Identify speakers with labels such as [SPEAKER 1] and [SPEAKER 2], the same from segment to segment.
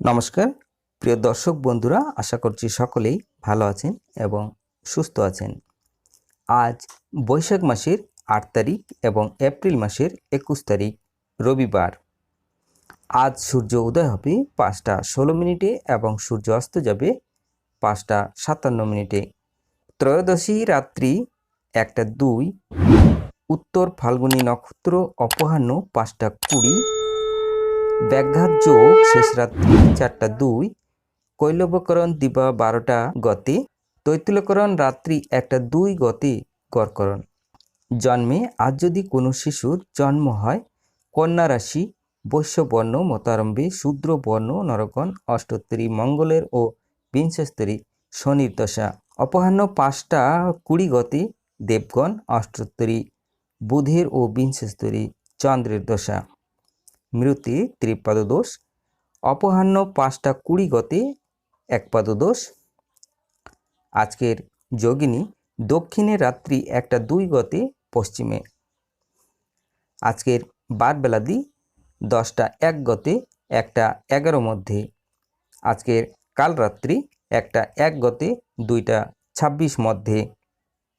[SPEAKER 1] নমস্কার। প্রিয় দর্শক বন্ধুরা, আশা করছি সকলেই ভালো আছেন এবং সুস্থ আছেন। আজ বৈশাখ মাসের আট তারিখ এবং এপ্রিল মাসের একুশ তারিখ, রবিবার। আজ সূর্য উদয় হবে পাঁচটা ষোলো মিনিটে এবং সূর্য অস্ত যাবে পাঁচটা সাতান্ন মিনিটে। ত্রয়োদশী রাত্রি একটা দুই, উত্তর ফাল্গুনী নক্ষত্র অপরাহ্ন পাঁচটা কুড়ি ব্যাঘাত যোগ শেষ রাত্রি চারটা দুই কৈলবকরণ দিবা বারোটা গতি, তৈতুলকরণ রাত্রি একটা দুই গতি করকরণ জন্মে আজ যদি কোনো শিশুর জন্ম হয়, কন্যা রাশি বৈশ্যবর্ণ মতারম্ভে শূদ্র বর্ণ নরকণ অষ্টোত্তরী মঙ্গলের ও বিংশস্তরী, শনির দশা অপরাহ্ন পাঁচটা কুড়ি গতি, দেবগণ অষ্টোত্তরী বুধের ও বিংশস্তরী, চন্দ্রের দশা। মৃত্যু ত্রিপাদ দোষ অপরাহ্ন পাঁচটা কুড়ি গতে একপাদ দোষ আজকের যোগিনী দক্ষিণে রাত্রি একটা দুই গতে পশ্চিমে। আজকের বারবেলাদি দশটা এক গতে একটা এগারো মধ্যে। আজকের কাল রাত্রি একটা এক গতে দুইটা ছাব্বিশ মধ্যে।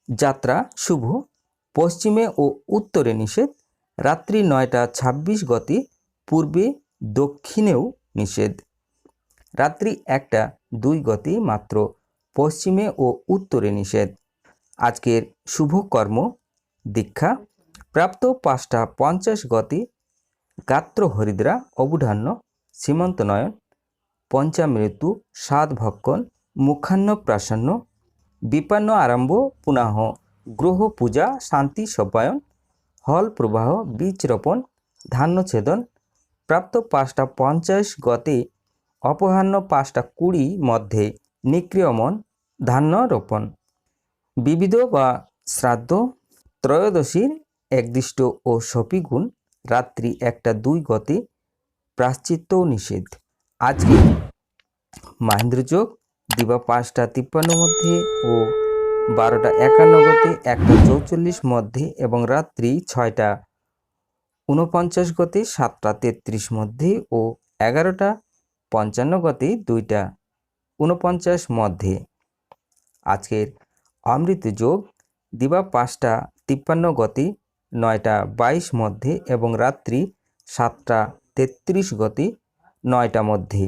[SPEAKER 1] যাত্রা শুভ, পশ্চিমে ও উত্তরে নিষেধ, রাত্রি নয়টা ছাব্বিশ গতে পূর্বে দক্ষিণেও নিষেধ। রাত্রি একটা, দুই গতি মাত্র, পশ্চিমে ও উত্তরে নিষেধ। আজকের শুভ কর্ম, দীক্ষা, প্রাপ্ত পাঁচটা পঞ্চাশ গতি, গাত্র হরিদ্রা, অবুধান্য, সীমন্ত নয়ন, পঞ্চামৃত্যু, সাত ভক্ষণ, মুখান্ন প্রাসান্ন, বিপান্ন আরম্ভ, পুনাহ, গ্রহ পূজা, শান্তি সব্যায়ন হল প্রবাহ, বীজ রোপণ, ধান্য ছেদন প্রাপ্ত পাঁচটা পঞ্চাশ গতে অপরাহ্ন পাঁচটা কুড়ি মধ্যে নিক্রিয়মন ধান্য রোপণ বিবিধ বা শ্রাদ্ধ, ত্রয়োদশীর একদিষ্ট ও সপিগুণ রাত্রি একটা দুই গতে প্রাশ্চিত্য নিষেধ। আজকে মাহেন্দ্রযোগ দিবা পাঁচটা তিপ্পান্ন মধ্যে ও বারোটা একান্ন গতে একটা চৌচল্লিশ মধ্যে এবং রাত্রি ছয়টা ঊনপঞ্চাশ গতি, সাতটা তেত্রিশ মধ্যে ও এগারোটা পঞ্চান্ন গতি, দুইটা ঊনপঞ্চাশ মধ্যে। আজকের অমৃত যোগ, দিবা পাঁচটা তিপ্পান্ন গতি, নয়টা বাইশ মধ্যে এবং রাত্রি সাতটা তেত্রিশ গতি, নয়টা মধ্যে।